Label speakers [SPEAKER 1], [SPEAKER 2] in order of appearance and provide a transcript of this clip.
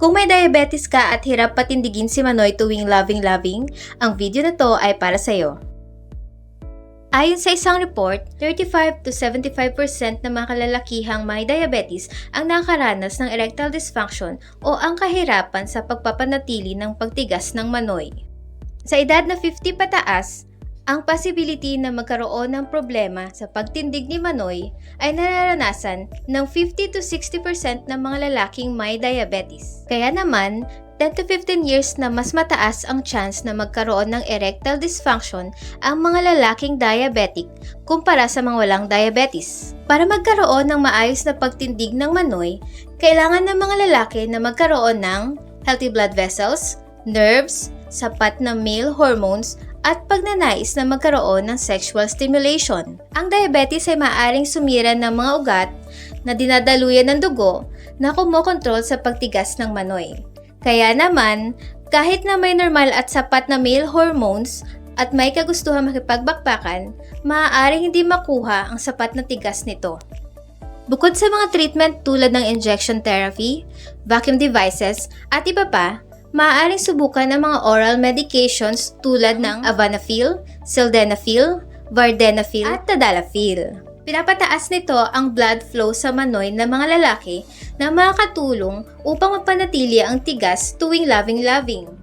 [SPEAKER 1] Kung may diabetes ka at hirap patindigin si Manoy tuwing loving-loving, ang video na to ay para sa'yo. Ayon sa isang report, 35 to 75% ng mga kalalakihang may diabetes ang nakaranas ng erectile dysfunction o ang kahirapan sa pagpapanatili ng pagtigas ng manoy. Sa edad na 50 pataas, ang possibility na magkaroon ng problema sa pagtindig ni Manoy ay nararanasan ng 50 to 60% ng mga lalaking may diabetes. Kaya naman, 10 to 15 years na mas mataas ang chance na magkaroon ng erectile dysfunction ang mga lalaking diabetic kumpara sa mga walang diabetes. Para magkaroon ng maayos na pagtindig ng manoy, kailangan ng mga lalaki na magkaroon ng healthy blood vessels, nerves, sapat na male hormones at pagnanais na magkaroon ng sexual stimulation. Ang diabetes ay maaaring sumira ng mga ugat na dinadaluyan ng dugo na kumokontrol sa pagtigas ng manoy. Kaya naman, kahit na may normal at sapat na male hormones at may kagustuhan makipagbakbakan, maaaring hindi makuha ang sapat na tigas nito. Bukod sa mga treatment tulad ng injection therapy, vacuum devices, at iba pa, maaaring subukan ang mga oral medications tulad ng Avanafil, Sildenafil, Vardenafil, at Tadalafil. Pinapataas nito ang blood flow sa manoy ng mga lalaki na makakatulong upang mapanatili ang tigas tuwing loving-loving.